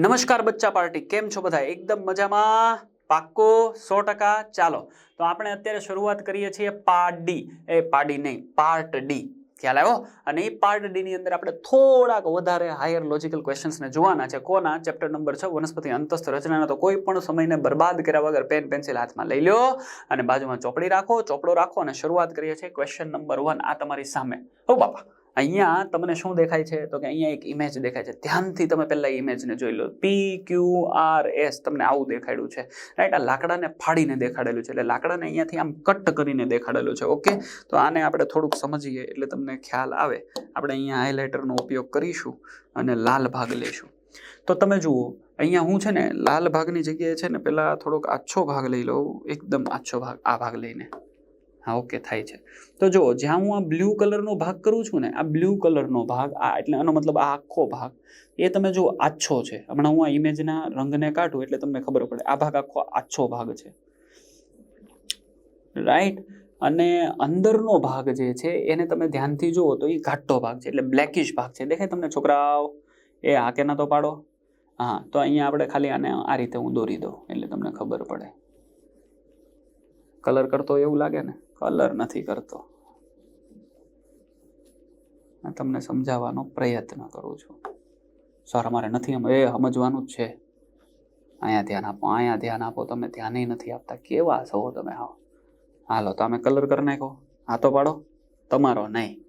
નમસ્કાર બચ્ચા પાર્ટી, કેમ છો બધા? એકદમ મજામાં? પાક્કો સો ટકા? ચાલો, તો આપણે અત્યારે શરૂઆત કરીએ છીએ પાર્ટ ડી એ પાર્ટી નહીં પાર્ટ ડી ખ્યાલ આવ્યો? અને એ પાર્ટ ડીની અંદર આપણે થોડાક વધારે હાયર લોજિકલ ક્વેશ્ચન્સને જોવાના છે. કોના? ચેપ્ટર નંબર છ, વનસ્પતિ અંતસ્થ રચનાના. તો કોઈ પણ સમયને બરબાદ કર્યા વગર પેન પેન્સિલ હાથમાં લઈ લો અને બાજુમાં ચોપડી રાખો. ચોપડો રાખો અને શરૂઆત કરીએ છીએ ક્વેશ્ચન નંબર વન આ તમારી સામે. હો બાપા. અહીંયા તમને શું દેખાય છે? તો કે અહીંયા એક ઇમેજ દેખાય છે. ધ્યાનથી તમે પહેલાં ઇમેજને જોઈ લો. પી ક્યુ આર એસ તમને આવું દેખાડ્યું છે. રાઈટ આ લાકડાને ફાડીને દેખાડેલું છે. એટલે લાકડાને અહીંયાથી આમ કટ કરીને દેખાડેલું છે. ઓકે તો આને આપણે થોડુંક સમજીએ એટલે તમને ખ્યાલ આવે. આપણે અહીંયા હાઇલાઇટરનો ઉપયોગ કરીશું અને લાલ ભાગ લઈશું. તો તમે જુઓ, અહીંયા હું છે ને, લાલ ભાગની જગ્યાએ છે ને, પહેલાં થોડોક આછો ભાગ લઈ લઉં. એકદમ આછો ભાગ, આ ભાગ લઈને. હા ઓકે થાય છે. તો જુઓ, જ્યાં હું આ બ્લુ કલરનો ભાગ કરું છું ને, આ બ્લુ કલરનો ભાગ, આ એટલે આનો મતલબ આ આખો ભાગ, એ તમે જુઓ, આછો છે. હમણાં હું આ ઇમેજના રંગને કાઢું એટલે તમને ખબર પડે, આ ભાગ આખો આછો ભાગ છે. રાઈટ અને અંદરનો ભાગ જે છે, એને તમે ધ્યાનથી જુઓ તો એ ઘાટો ભાગ છે, એટલે બ્લેકિશ ભાગ છે. દેખાય તમને છોકરાઓ? એ આ કે ના તો પાડો? હા, તો અહીંયા આપણે ખાલી આને આ રીતે હું દોરી દઉં, એટલે તમને ખબર પડે. કલર કરતો એવું લાગે ને? કલર નથી કરતો. તમને સમજાવવાનો પ્રયત્ન કરું છું. સર અમારે નથી એ સમજવાનું જ છે. અહીંયા ધ્યાન આપો, અહીંયા ધ્યાન આપો તમે ધ્યાને નથી આપતા. કેવા છો તમે હા હાલો તમે કલર કરી નાખો હાથો પાડો, તમારો નહીં.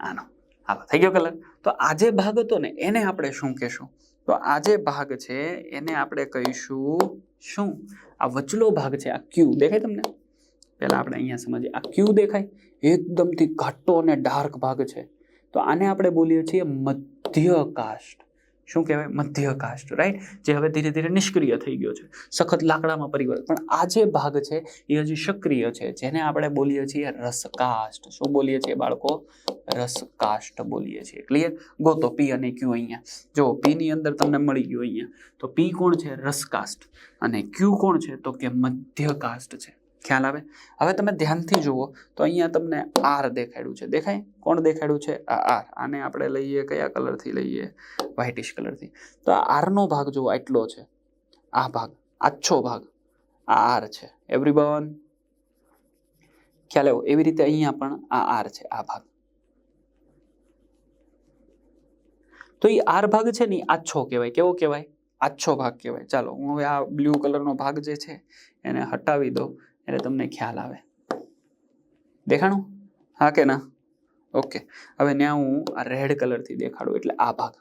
આનો. હાલો, થઈ ગયો કલર. તો આ જે ભાગ હતો ને, એને આપણે શું કહેશું? તો આ જે ભાગ છે, એને આપણે કહીશું શું? આ વચલો ભાગ છે, આ ક્યુ દેખાય તમને? પહેલા આપણે અહીંયા સમજીએ. આ ક્યુ દેખાય? એકદમથી ઘાટો અને ડાર્ક ભાગ છે. તો આને આપણે બોલીએ છીએ મધ્ય કાસ્ટ શું કહેવાય? મધ્ય કાસ્ટ રાઈટ જે હવે ધીરે ધીરે નિષ્ક્રિય થઈ ગયો છે. સખત લાકડામાં પરિવર્તન. પણ આ જે ભાગ છે, એ હજી સક્રિય છે. જેને આપણે બોલીએ છીએ રસકાસ્ટ શું બોલીએ છીએ બાળકો? રસકાસ્ટ બોલીએ છીએ. ક્લિયર ગો તો પી અને ક્યુ અહીંયા. જો પી ની અંદર તમને મળી ગયું અહીંયા. તો પી કોણ છે? રસકાસ્ટ અને ક્યુ કોણ છે? તો કે મધ્ય કાસ્ટ છે. ખ્યાલ આવે? હવે તમે ધ્યાનથી જુઓ, તો અહીંયા તમને આર દેખાડ્યું છે. દેખાય? કોણ દેખાડ્યું છે? આ આર આને આપણે લઈએ કયા કલરથી લઈએ? વ્હાઇટિશ કલરથી. તો આ આરનો ભાગ જુઓ, આટલો છે. આ ભાગ, આછો ભાગ. આ આર છે. એવરીવન ખ્યાલ આવ્યો? એવી રીતે અહીંયા પણ આ આર છે, આ ભાગ. તો એ આર ભાગ છે ને આછો કહેવાય. કેવો કહેવાય? આછો ભાગ કહેવાય. ચાલો, હું હવે આ બ્લુ કલરનો ભાગ જે છે, એને હટાવી દઉં. એટલે તમને ખ્યાલ આવે. દેખાણું? હા કે ના? ઓકે. હવે ત્યાં હું આ રેડ કલરથી દેખાડું એટલે આ ભાગ.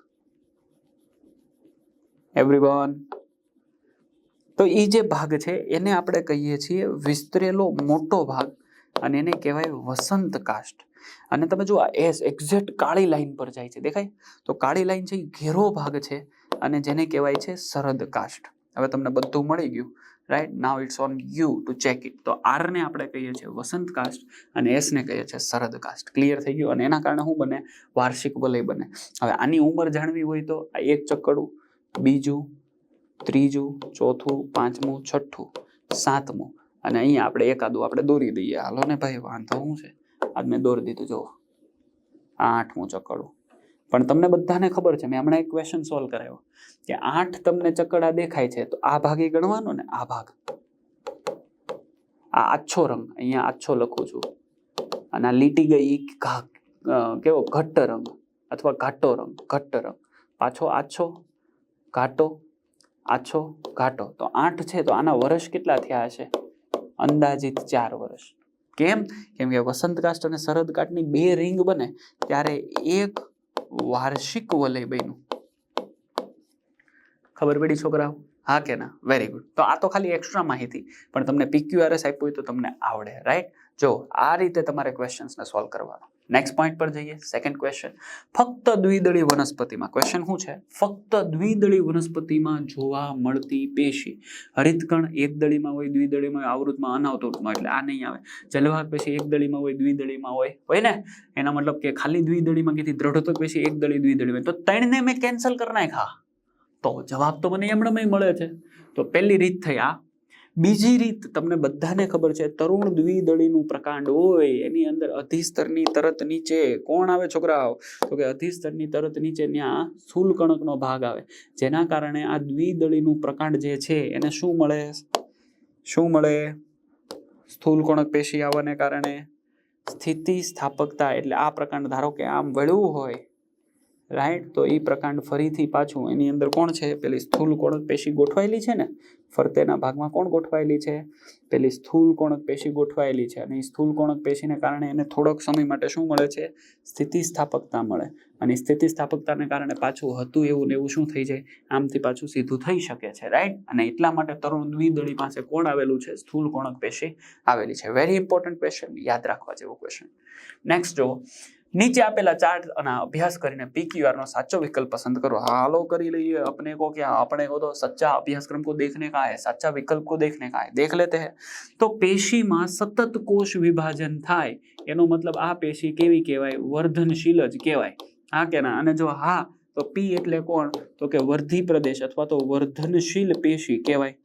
એવરીવન તો એ જે ભાગ છે, એને આપણે કહીએ છીએ વિસ્તરેલો મોટો ભાગ અને એને કહેવાય વસંત કાષ્ટ. અને તમે જો આ એસ એક્ઝેક્ટ કાળી લાઈન પર જાય છે. દેખાય? તો કાળી લાઈન છે એ ઘેરો ભાગ છે અને જેને કહેવાય છે સરદ કાષ્ટ. હવે તમને બધું મળી ગયું right now it's on you to check it તો આર ને આપણે કહીએ છીએ વસંત કાસ્ટ અને એસ ને કહીએ છીએ શરદ કાસ્ટ ક્લિયર થઈ ગયું? અને એના કારણે શું બને? વાર્ષિક વલય બને. હવે આની ઉંમર જાણવી હોય તો આ એક ચક્કડું, બીજું, ત્રીજું, ચોથું, પાંચમું, છઠ્ઠું, સાતમું. અને અહીંયા આપણે એકાદું આપણે દોરી દઈએ. હાલો ને ભાઈ, વાંધો શું છે? આજ મેં દોરી દીધું જો આઠમું ચક્કડું. પણ તમને બધાને ખબર છે, મેં હમણાં એક ક્વેશ્ચન સોલ્વ કરાયો. કે આઠ તમને ચકડા દેખાય છે, તો આ ભાગે ગણવાનો ને આ ભાગ? આ આછો રંગ, અહીંયા આછો લખું છું. અને આ લીટી ગઈ કેવો? ઘટ્ટ રંગ અથવા ઘાટો રંગ, ઘટ્ટ રંગ. પાછો આછો, ઘાટો આછો, ઘાટો. તો આઠ છે, તો આના વર્ષ કેટલા થયા હશે? અંદાજિત ચાર વર્ષ કેમ? કેમ કે વસંતકાષ્ટ અને શરદકાઠની બે રિંગ બને, ત્યારે એક વાર્ષિક વલય બન્યું ખબર પડી છોકરાઓ? હા કે ના? વેરી ગુડ તો આ તો ખાલી એક્સ્ટ્રા માહિતી. પણ તમને પીક્યુઆરએસ આપ્યું હોય તો તમને આવડે રાઈટ જો, આ રીતે તમારે ક્વેશ્ચન્સને સોલ્વ કરવાના. નેક્સ્ટ પોઈન્ટ પર જઈએ. સેકન્ડ ક્વેશ્ચન ફક્ત દ્વિદળી વનસ્પતિમાં ક્વેશ્ચન શું છે? ફક્ત દ્વિદળી વનસ્પતિમાં જોવા મળતી પેશી. હરિતકણ એક દળીમાં હોય, દ્વિદળીમાં હોય, આવૃતમાં અનાવતૃતમાં એટલે આ નહીં આવે. જલવાહક પેશી એક દળીમાં હોય, દ્વિદળીમાં હોય. હોય ને? એના મતલબ કે ખાલી દ્વિદળીમાં કીધી દ્રઢતક પેશી એક દળી હોય તો ત્રણને મેં કેન્સલ કરી નાખ્યા. તો જવાબ તો મને એમણે મળે છે. તો પહેલી રીત થઈ આ. બીજી રીત તમને બધાને ખબર છે, તરુણ દ્વિદળીનું પ્રકાંડ હોય, એની અંદર અધિસ્તરની તરત નીચે કોણ આવે છોકરાઓ? તો કે અધિસ્તરની તરત નીચે ત્યાં સ્થૂલ કણકનો ભાગ આવે. જેના કારણે આ દ્વિદળીનું પ્રકાંડ જે છે, એને શું મળે? શું મળે? સ્થૂલ કણક પેશી આવવાને કારણે સ્થિતિ સ્થાપકતા એટલે આ પ્રકાંડ ધારો કે આમ વળવું હોય રાઈટ તો એ પ્રકાંડ ફરીથી પાછું એની અંદર કોણ છે? પેલી સ્થૂલ કોણક પેશી ગોઠવાયેલી છે ને? ફરતેના ભાગમાં કોણ ગોઠવાયેલી છે? પેલી સ્થૂલ કોણક પેશી ગોઠવાયેલી છે અને એ સ્થૂલ કોણક પેશીને કારણે એને થોડોક સમય માટે શું મળે છે? સ્થિતિસ્થાપકતા મળે. અને સ્થિતિસ્થાપકતાને કારણે પાછું હતું એવું ને એવું શું થઈ જાય? આમથી પાછું સીધું થઈ શકે છે. રાઈટ અને એટલા માટે તરુણ દ્વિદળી પાસે કોણ આવેલું છે? સ્થૂલ કોણક પેશી આવેલી છે. વેરી ઇમ્પોર્ટન્ટ ક્વેશ્ચન યાદ રાખવા જેવો ક્વેશ્ચન નેક્સ્ટ જો નીચે આપેલા ચાર્ટ અને અભ્યાસ કરીને પીક્યુઆર નો સાચો વિકલ્પ પસંદ કરો. હાલો કરી लिए अपने को क्या अपने को तो सच्चा अभ्यासक्रम को देखने का है વિકલ્પ કો દેખને देखने का है देख लेते हैं तो પેશીમાં સતત કોષ વિભાજન થાય, એનો મતલબ આ પેશી કેવી કહેવાય? વર્ધનશીલ જ કહેવાય. હા કે ના? અને જો હા, તો પી એટલે કોણ? તો કે વર્ધી પ્રદેશ અથવા તો વર્ધનશીલ પેશી કહેવાય.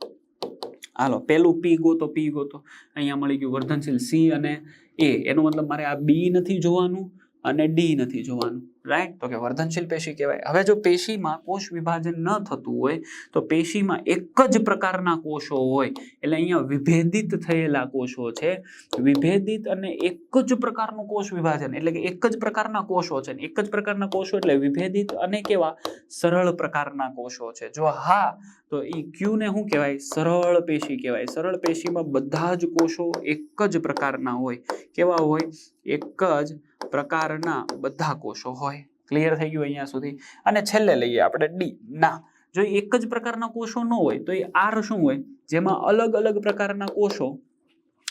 હાલો, પેલું પી ગોતો પી ગોતો અહીંયા મળી ગયું વર્ધનશીલ સી અને એ. એનો મતલબ મારે આ બી નથી જોવાનું. અને ડી નથી જોવાનું. રાઈટ તો કે વર્ધનશીલ પેશી કહેવાય. હવે જો પેશીમાં કોષ વિભાજન ન થતું હોય, તો પેશીમાં એક જ પ્રકારના કોષો હોય. એટલે અહીંયા વિભેદિત થયેલા કોષો છે. વિભેદિત અને એક જ પ્રકારનું કોષ વિભાજન. એટલે કે એક જ પ્રકારના કોષો છે. એક જ પ્રકારના કોષો એટલે વિભેદિત અને કેવા? સરળ પ્રકારના કોષો છે. જો હા, તો એ ક્યુ ને શું કહેવાય? સરળ પેશી કહેવાય. સરળ પેશીમાં બધા જ કોષો એક જ પ્રકારના હોય. કેવા હોય? એક જ પ્રકારના બધા કોષો હોય. ક્લિયર થઈ ગયું અહીંયા સુધી. અને છેલ્લે લઈએ આપણે ડી ના, જો એક જ પ્રકારના કોષો ન હોય, તો એ આર શું હોય? જેમાં અલગ અલગ પ્રકારના કોષો,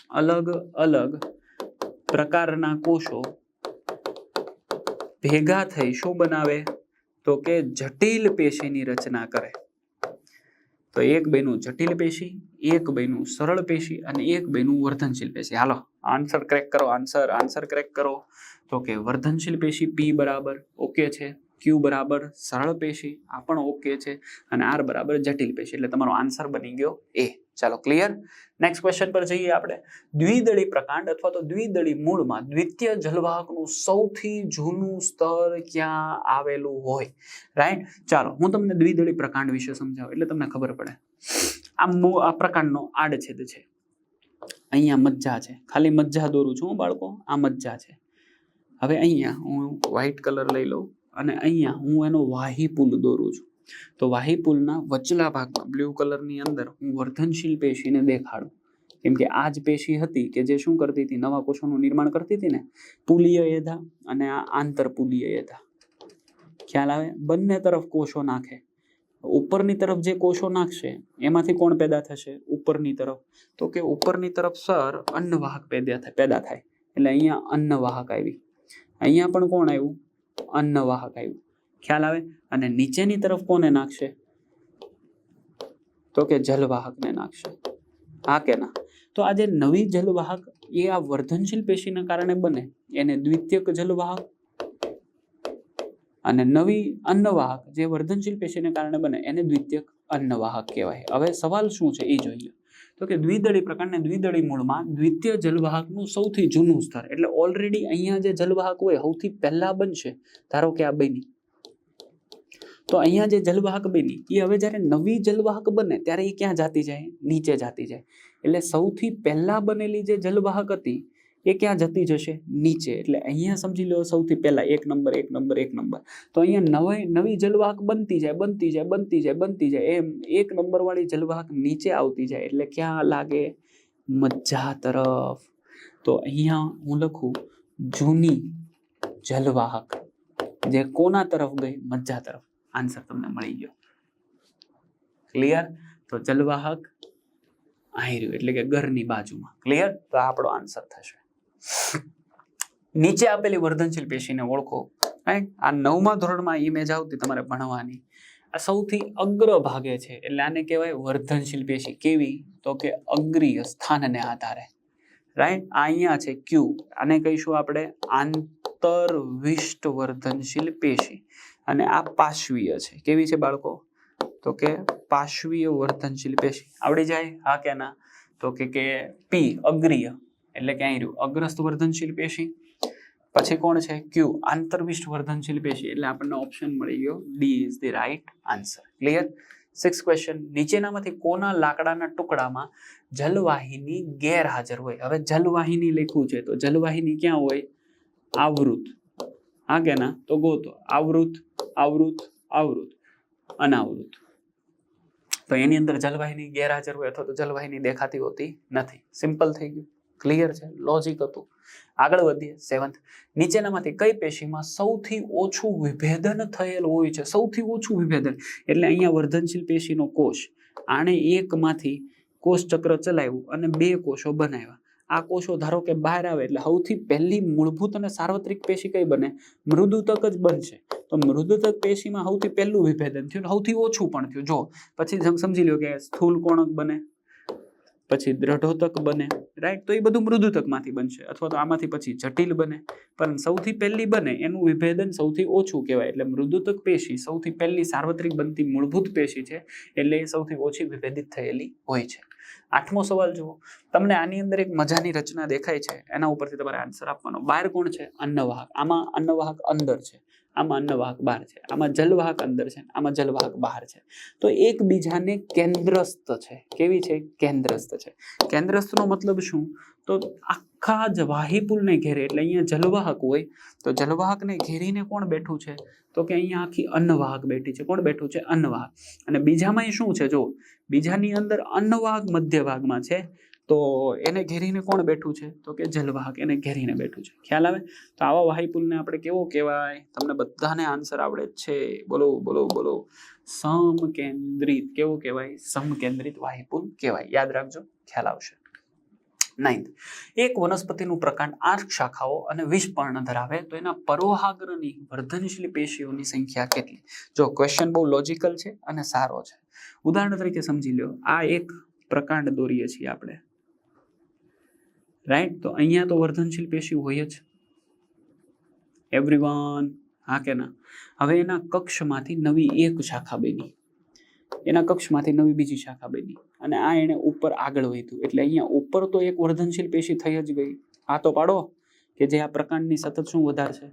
અલગ અલગ પ્રકારના કોષો ભેગા થઈ શું બનાવે? તો કે જટિલ પેશીની રચના કરે. તો એક બેનું જટિલ પેશી, એક બેનું સરળ પેશી અને એક બેનું વર્ધનશીલ પેશી. હાલો આન્સર ક્રેક કરો આન્સર આન્સર ક્રેક કરો. તો કે વર્ધનશીલ પેશી પી બરાબર ઓકે છે ક્યુ બરાબર સરળ પેશી, આ પણ ઓકે છે અને આર બરાબર જટિલ પેશી. એટલે તમારો આન્સર બની ગયો એ ચાલો ક્લિયર નેક્સ્ટ ક્વેશ્ચન પર જઈએ આપણે. દ્વિદળી પ્રકાંડ અથવા તો દ્વિદળી મૂળમાં દ્વિતીય જલવાહકનું સૌથી જૂનું સ્તર ક્યાં આવેલું હોય? રાઈટ ચાલો, હું તમને દ્વિદળી પ્રકાંડ વિશે સમજાવું, એટલે તમને ખબર પડે. આ આ પ્રકાંડનો આડછેદ છે. અહીંયા મજ્જા છે. ખાલી મજ્જા દોરું છું હું બાળકો, આ મજ્જા છે. હવે અહીંયા હું વ્હાઈટ કલર લઈ લઉં અને અહીંયા હું એનો વાહી પુલ દોરું છું. તો વાહી પુલના વચલા ભાગમાં બ્લુ કલરની અંદર હું વર્ધનશીલ પેશીને દેખાડું. કેમ કે આ જ પેશી હતી કે જે શું કરતી હતી? નવા કોષોનું નિર્માણ કરતી હતી ને? પુલીય એધા અને આ આંતરપુલીય એધા ખ્યાલ આવે? બંને તરફ કોષો નાખે. ઉપરની તરફ જે કોષો નાખશે, એમાંથી કોણ પેદા થશે? ઉપરની તરફ. તો કે ઉપરની તરફ સર અન્નવાહક પેદા થાય પેદા થાય. એટલે અહીંયા અન્નવાહક આવી. અહીંયા પણ કોણ આવ્યું? અન્નવાહક આવ્યું. ખ્યાલ આવે? અને નીચેની તરફ કોને નાખશે? તો કે જલવાહકને નાખશે. હા કે ના? તો આ જે નવી જલવાહક એ આ વર્ધનશીલ પેશીના કારણે બને. એને દ્વિતીયક જલવાહક અને નવી અન્નવાહક જે વર્ધનશીલ પેશીને કારણે બને, એને દ્વિતીયક અન્નવાહક કહેવાય. હવે સવાલ શું છે? એ જોઈએ તો કે દ્વિદળી પ્રકારને દ્વિદળી મૂળમાં દ્વિતીય જલવાહકનું સૌથી જૂનું સ્તર, એટલે ઓલરેડી અહીંયા જે જલવાહક હોય, સૌથી પહેલા બનશે. ધારો કે આ બની. તો અહીંયા જે જલવાહક બની, એ હવે જ્યારે નવી જલવાહક બને, ત્યારે એ ક્યાં જાતી જાય? નીચે જાતી જાય. એટલે સૌથી પહેલા બનેલી જે જલવાહક હતી, એ ક્યાં જતી જશે? નીચે. એટલે અહીંયા સમજી લો સૌથી પહેલા, એક નંબર એક નંબર એક નંબર. તો અહીંયા નવી નવી જલવાહક બનતી જાય બનતી જાય બનતી જાય બનતી જાય. એમ એક નંબર વાળી જલવાહક નીચે આવતી જાય. એટલે ક્યાં લાગે? મજ્જા તરફ. તો અહીંયા હું લખું, જૂની જલવાહક. જે કોના તરફ ગઈ? મજ્જા તરફ. આન્સર તમને મળી ગયો. ક્લિયર તો જલવાહક અહીં એટલે કે ઘરની બાજુમાં. ક્લિયર તો આપણો આન્સર થશે. નીચે આપેલી વર્ધનશીલ પેશીને ઓળખો. આ નવમા ધોરણમાં ઇમેજ આવતી તમારે ભણવાની. આ સૌથી અગ્ર ભાગે છે. એટલે આને કહેવાય વર્ધનશીલ પેશી. કેવી? તો કે અગ્રીય સ્થાનને આધારે. રાઈટ અહીંયા છે ક્યુ આને કહીશું આપણે આંતરવિષ્ટ વર્ધનશીલ પેશી. અને આ પાશ્વીય છે. કેવી છે બાળકો? તો કે પાશ્વીય વર્તનશીલ પેશી. આવડી જાય? હા કે ના? તો કે કે પી, અગ્રીય. એટલે કે અહીં રહ્યું અગ્રસ્ત વર્ધનશીલ પેશી. પછી કોણ છે? ક્યુ. આંતરવિષ્ટ વર્ધનશીલ પેશી. એટલે આપણને ઓપ્શન મળી ગયો D is the right answer clear six question નીચેનામાંથી કોના લાકડાના ટુકડામાં જલવાહિની ગેરહાજર હોય? હવે જલવાહિની લખ્યું છે. તો જલવાહિની ક્યાં હોય? આવૃત. હા કે ના? તો ગોતો. આવૃત. આવૃત આવૃત, અનાવૃત. તો એની અંદર જલવાહિની ગેરહાજર હોય અથવા તો જલવાહિની દેખાતી હોતી નથી. સિમ્પલ થઈ ગયું. ક્લિયર છે? લોજિક હતું. આગળ વધીએ. સેવન્થ નીચેનામાંથી કઈ પેશીમાં સૌથી ઓછું વિભેદન થયેલ હોય છે? સૌથી ઓછું વિભેદન. એટલે અહીંયા વર્ધનશીલ પેશીનો કોષ. આણે એકમાંથી કોષ ચક્ર ચલાવ્યું અને બે કોષો બનાવ્યા. આ કોષો ધારો કે બહાર આવે એટલે સૌથી પહેલી મૂળભૂત અને સાર્વત્રિક પેશી કઈ બને? મૃદુતક જ બનશે. તો મૃદુતક પેશીમાં સૌથી પહેલું વિભેદન થયું સૌથી ઓછું પણ થયું. જો, પછી સમજી લો કે સ્થૂલ કોણક બને, પછી દ્રઢોતક બને રાઈટ તો એ બધું મૃદુતકમાંથી બનશે અથવા તો આમાંથી પછી જટિલ બને. પણ સૌથી પહેલી બને એનું વિભેદન સૌથી ઓછું કહેવાય. એટલે મૃદુતક પેશી સૌથી પહેલી સાર્વત્રિક બનતી મૂળભૂત પેશી છે. એટલે એ સૌથી ઓછી વિભેદિત થયેલી હોય છે. આઠમો સવાલ જુઓ. તમને આની અંદર એક મજાની રચના દેખાય છે. એના ઉપરથી તમારે આન્સર આપવાનો. બહાર કોણ છે? અન્નવાહક. આમાં અન્નવાહક અંદર છે. આમાં અન્નવાહક બહાર છે, આમાં જલવાહક અંદર છે, આમાં જલવાહક બહાર છે. તો એકબીજાને કેન્દ્રસ્થ છે. કેવી છે? કેન્દ્રસ્થ છે. કેન્દ્રસ્થનો મતલબ શું? તો આખા જ વાહીપુલને ઘેરે, એટલે અહીંયા જલવાહક હોય, તો જલવાહકને ઘેરીને કોણ બેઠું છે? તો કે અહીંયા આખી અન્નવાહક બેઠી છે. કોણ બેઠું છે? અન્નવાહક. અને બીજામાં શું છે? જો બીજાની અંદર અન્નવાહક મધ્યભાગમાં છે. તો એને ઘેરીને કોણ બેઠું છે? તો કે જલવાહક એને ઘેરીને બેઠું છે. ખ્યાલ આવે? તો આવા વાહીપુલને આપણે કેવો કહેવાય? તમને બધાને આન્સર આવડે છે. બોલો બોલો બોલો. સમકેન્દ્રિત કેવું કહેવાય? સમકેન્દ્રિત વાહીપુલ કહેવાય. યાદ રાખજો. ખ્યાલ આવશે. નાઇન્થ એક વનસ્પતિનું પ્રકાંડ આઠ શાખાઓ અને વીસ પર્ણ ધરાવે. તો એના પરોહાગ્રની વર્ધનશીલ પેશીઓની સંખ્યા કેટલી? જો ક્વેશ્ચન બહુ લોજિકલ છે અને સારો છે. ઉદાહરણ તરીકે સમજી લો આ એક પ્રકાંડ દોરીએ છીએ આપણે. રાઈટ તો અહીંયા તો વર્ધનશીલ પેશી હોય જ. એવરીવન હા કે ના? હવે એના કક્ષમાંથી નવી એક શાખા બની. એના કક્ષમાંથી નવી બીજી શાખા બની. અને આ એણે ઉપર આગળ વધ્યું. એટલે અહીંયા ઉપર તો એક વર્ધનશીલ પેશી થઈ જ ગઈ. આ તો પાડો કે જે આ પ્રકાંડની સતત શું વધારશે?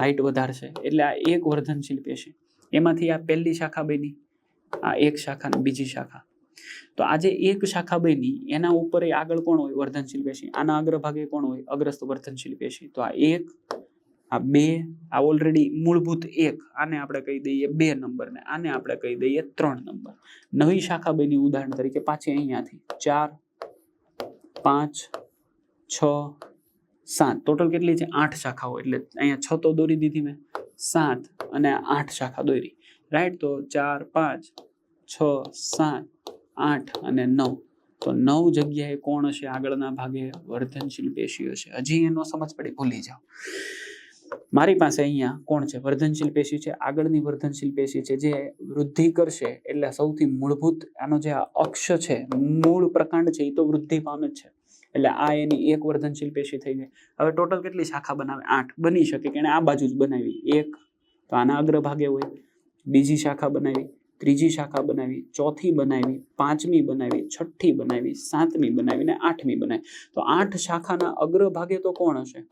હાઈટ વધારશે. એટલે આ એક વર્ધનશીલ પેશી. એમાંથી આ પહેલી શાખા બની. આ એક શાખા બીજી શાખા. તો આજે એક શાખા બની, એના ઉપર એ આગળ કોણ હોય? વર્ધનશીલ પેશી. આના અગ્રભાગે કોણ હોય? અગ્રસ્ત વર્ધનશીલ પેશી. તો આ એક, આ બે, આ ઓલરેડી મૂળભૂત એક. આને આપણે કહી દઈએ બે નંબર ને આને આપણે કહી દઈએ ત્રણ નંબર. નવી શાખા બની ઉદાહરણ તરીકે પાછી અહીંયાથી. ચાર, પાંચ, છ, સાત. ટોટલ કેટલી છે? આઠ શાખાઓ એટલે અહીંયા છ તો દોરી દીધી મેં. સાત અને આઠ શાખા દોરી. રાઈટ તો ચાર, પાંચ, છ, સાત. આઠ અને નવ. તો નવ જગ્યાએ કોણ હશે? આગળના ભાગે વર્ધનશીલ પેશી હશે હજી એનો સમજ પડે, ભૂલી જાઓ. મારી પાસે અહીંયા કોણ છે? વર્ધનશીલ પેશી છે, આગળની વર્ધનશીલ પેશી છે, જે વૃદ્ધિ કરશે એટલે સૌથી મૂળભૂત આનો જે અક્ષ છે, મૂળ પ્રકાંડ છે એ તો વૃદ્ધિ પામે જ છે. એટલે આ એની એક વર્ધનશીલ પેશી થઈ ગઈ. હવે ટોટલ કેટલી શાખા બનાવે? આઠ. બની શકે કે આ બાજુ જ બનાવી. એક તો આના અગ્રભાગે હોય, બીજી શાખા બનાવી. ત્રીજી શાખા બનાવી, ચોથી બનાવી, પાંચમી બનાવી, છઠ્ઠી બનાવી, સાતમી બનાવી ને આઠમી બનાવી. તો આઠ શાખાના અગ્રભાગે તો કોણ હશે?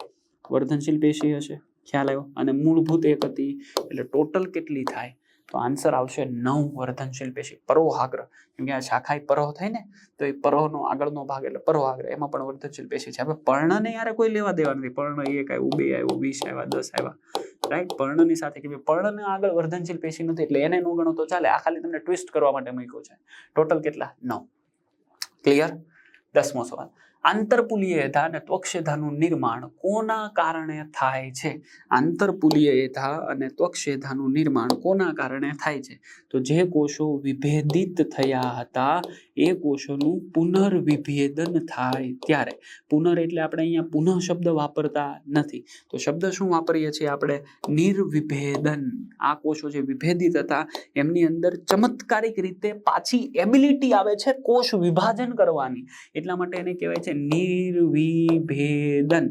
વર્ધનશીલ પેશી હશે, ખ્યાલ આવ્યો? અને મૂળભૂત એક હતી, એટલે ટોટલ કેટલી થાય? તો આન્સર આવશે નવ વર્ધનશીલ પેશી, પરોહાગ્ર. કેમ કે આ શાખા પરોહ થાય ને, તો એ પરોહનો આગળનો ભાગ એટલે પરોહાગ્ર. એમાં પણ વર્ધનશીલ પેશી છે. હવે પર્ણને યારે કોઈ લેવા દેવા નથી. પર્ણ એક આવ્યું, બે આવ્યું, વીસ આવ્યા, દસ આવ્યા. રાઈટ પર્ણની સાથે કે પર્ણને આગળ વર્ધનશીલ પેશી નથી એટલે એને નો ગણો તો ચાલે. આ ખાલી તમને ટ્વિસ્ટ કરવા માટે મૂક્યો છે. ટોટલ કેટલા? નવ. ક્લિયર દસમો સવાલ. આંતરપુલીયધા અને ત્વક્ષેધાનું નિર્માણ કોના કારણે થાય છે? આંતરપુલીયધા અને ત્વક્ષેધાનું નિર્માણ કોના કારણે થાય છે? તો જે કોષો વિભેદિત થયા હતા, એ કોષોનું પુનર્વિભેદન થાય ત્યારે. પુનર એટલે આપણે અહીંયા પુનઃ શબ્દ વાપરતા નથી. તો શબ્દ શું વાપરીએ છીએ આપણે? નિર્વિભેદન. આ કોષો જે વિભેદિત હતા, એમની અંદર ચમત્કારિક રીતે પાછી એબિલિટી આવે છે કોષ વિભાજન કરવાની. એટલા માટે એને કહેવાય છે નિર્વિભેદન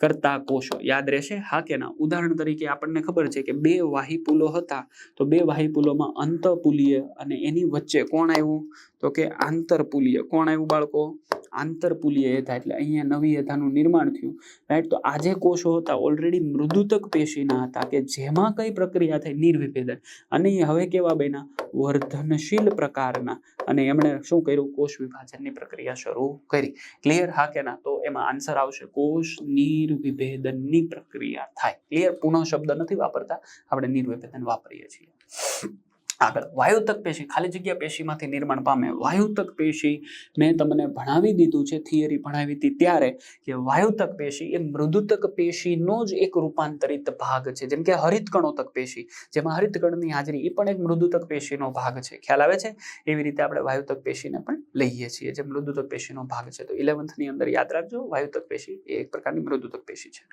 કરતા કોષો. યાદ રહેશે? હા કે ના? ઉદાહરણ તરીકે આપણને ખબર છે કે બે વાહિપુલો હતા, તો બે વાહિપુલોમાં અંતપુલીય અને એની વચ્ચે કોણ આવ્યું? તો કે આંતરપુલીય. કોણ આવ્યું બાળકો? આંતરપુલીય યથા એટલે અહીંયા નવી યથાનું નિર્માણ થયું. રાઈટ તો આજે કોષો હતા ઓલરેડી મૃદુતક પેશીના હતા કે જેમાં કઈ પ્રક્રિયા થઈ? નિર્વિભેદન. અને એ હવે કેવા બેના વર્ધનશીલ પ્રકારના. અને એમણે શું કર્યું? કોષ વિભાજનની પ્રક્રિયા શરૂ કરી. ક્લિયર હા કે ના? તો એમાં આન્સર આવશે. કોષ નિર્વિભેદનની પ્રક્રિયા થાય. ક્લિયર પુનઃ શબ્દ નથી વાપરતા. આપણે નિર્વિભેદન વાપરીએ છીએ. આગળ વાયુતક પેશી, ખાલી જગ્યા પેશીમાંથી નિર્માણ પામે વાયુતક પેશી મેં તમને ભણાવી દીધું છે, થિયરી ભણાવી હતી ત્યારે કે વાયુતક પેશી એ મૃદુતક પેશીનો જ એક રૂપાંતરિત ભાગ છે. જેમ કે હરિતકણોતક પેશી, જેમાં હરિતકણની હાજરી એ પણ એક મૃદુતક પેશીનો ભાગ છે. ખ્યાલ આવે છે? એવી રીતે આપણે વાયુતક પેશીને પણ લઈએ છીએ, જે મૃદુતક પેશીનો ભાગ છે. તો ઇલેવન્થની અંદર યાદ રાખજો, વાયુતક પેશી એ એક પ્રકારની મૃદુતક પેશી છે.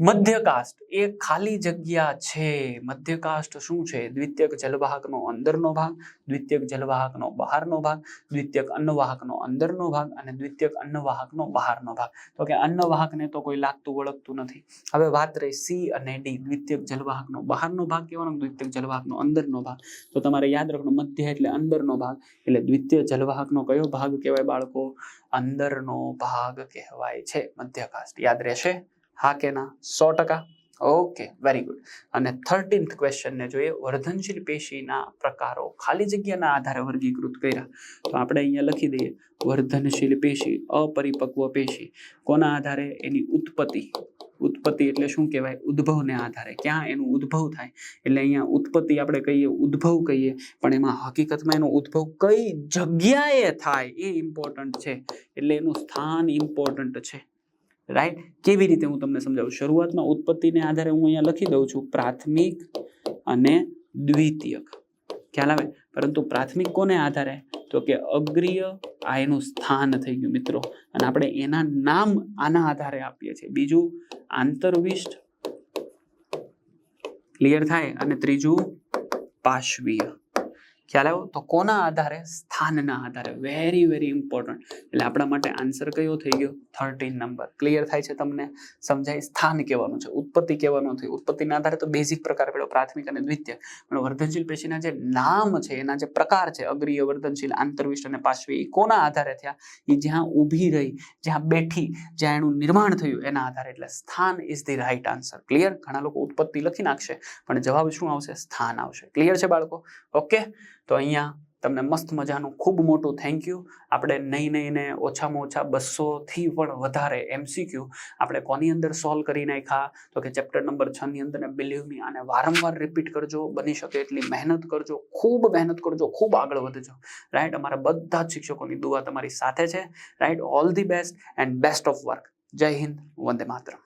મધ્યકાષ્ટ એ ખાલી જગ્યા છે. મધ્યકાષ્ટ શું છે? દ્વિતીયક જલવાહકનો અંદરનો ભાગ, દ્વિતીયક જલવાહકનો બહારનો ભાગ, દ્વિતીયક અન્નવાહકનો અંદરનો ભાગ અને દ્વિતીયક અન્નવાહકનો બહારનો ભાગ. તો કે અન્નવાહકને તો કોઈ લાગતું ઓળખતું નથી. હવે વાત રહી સી અને ડી. દ્વિતીયક જલવાહકનો બહારનો ભાગ કહેવાનો દ્વિતીયક જલવાહકનો અંદરનો ભાગ. તો તમારે યાદ રાખવાનો, મધ્ય એટલે અંદરનો ભાગ, એટલે દ્વિતીય જલવાહકનો કયો ભાગ કહેવાય બાળકો? અંદરનો ભાગ કહેવાય છે. મધ્યકાષ્ટ. યાદ રહેશે? હા કે ના? સો ટકા? ઓકે વેરી ગુડ અને થર્ટીન્થ ક્વેશ્ચનને જોઈએ, વર્ધનશીલ પેશીના પ્રકારો ખાલી જગ્યાના આધારે વર્ગીકૃત કર્યા. તો આપણે અહીંયા લખી દઈએ, વર્ધનશીલ પેશી, અપરિપક્વ પેશી. કોના આધારે? એની ઉત્પત્તિ. ઉત્પત્તિ એટલે શું કહેવાય? ઉદ્ભવને આધારે. ક્યાં એનું ઉદ્ભવ થાય? એટલે અહીંયા ઉત્પત્તિ આપણે કહીએ, ઉદ્ભવ કહીએ. પણ એમાં હકીકતમાં એનો ઉદ્ભવ કઈ જગ્યાએ થાય એ ઇમ્પોર્ટન્ટ છે. એટલે એનું સ્થાન ઇમ્પોર્ટન્ટ છે. રાઈટ કેવી રીતે હું તમને સમજાવું? શરૂઆતમાં ઉત્પત્તિને આધારે હું અહીંયા લખી દઉં છું પ્રાથમિક અને દ્વિતીયક. ખ્યાલ આવે? પરંતુ પ્રાથમિક કોને આધારે? તો કે અગ્રીય આ એનું સ્થાન થઈ ગયું મિત્રો. અને આપણે એના નામ આના આધારે આપીએ છીએ. બીજું આંતરવિષ્ટ. ક્લિયર થાય? અને ત્રીજું પાશ્વીય ખ્યાલ આવ્યો? તો કોના આધારે? સ્થાનના આધારે. વેરી વેરી ઇમ્પોર્ટન્ટ એટલે આપણા માટે આન્સર કયો થઈ ગયો? થર્ટીન નંબર ક્લિયર થાય છે તમને? સમજાય? સ્થાન કહેવાનું છે. ઉત્પત્તિ કહેવાનું છે. ઉત્પત્તિના આધારે તો બેઝિક પ્રકાર પડ્યો પ્રાથમિક અને દ્વિતીય. પણ વર્ધનશીલ પેશીના જે નામ છે, એના જે પ્રકાર છે, અગ્રીય, વર્ધનશીલ, આંતરવિષ્ટ અને પાશ્વી એ કોના આધારે થયા? એ જ્યાં ઊભી રહી, જ્યાં બેઠી, જ્યાં એનું નિર્માણ થયું, એના આધારે. એટલે સ્થાન is the right answer clear ઘણા લોકો ઉત્પત્તિ લખી નાખશે, પણ જવાબ શું આવશે? સ્થાન આવશે. ક્લિયર છે બાળકો? ઓકે તો અહીંયા તમને મસ્ત મજાનું ખૂબ મોટું થેન્ક યુ આપણે નહીં નહીં ને ઓછામાં ઓછા બસોથી પણ વધારે એમસીક્યુ આપણે કોની અંદર સોલ્વ કરી નાખ્યા? તો કે ચેપ્ટર નંબર છ ની અંદર ને બિલીવ મી આને વારંવાર રિપીટ કરજો, બની શકે એટલી મહેનત કરજો, ખૂબ મહેનત કરજો, ખૂબ આગળ વધજો. રાઈટ અમારા બધા જ શિક્ષકોની દુઆ તમારી સાથે છે. Right all the best and best of work Jai Hind, Vande Mataram.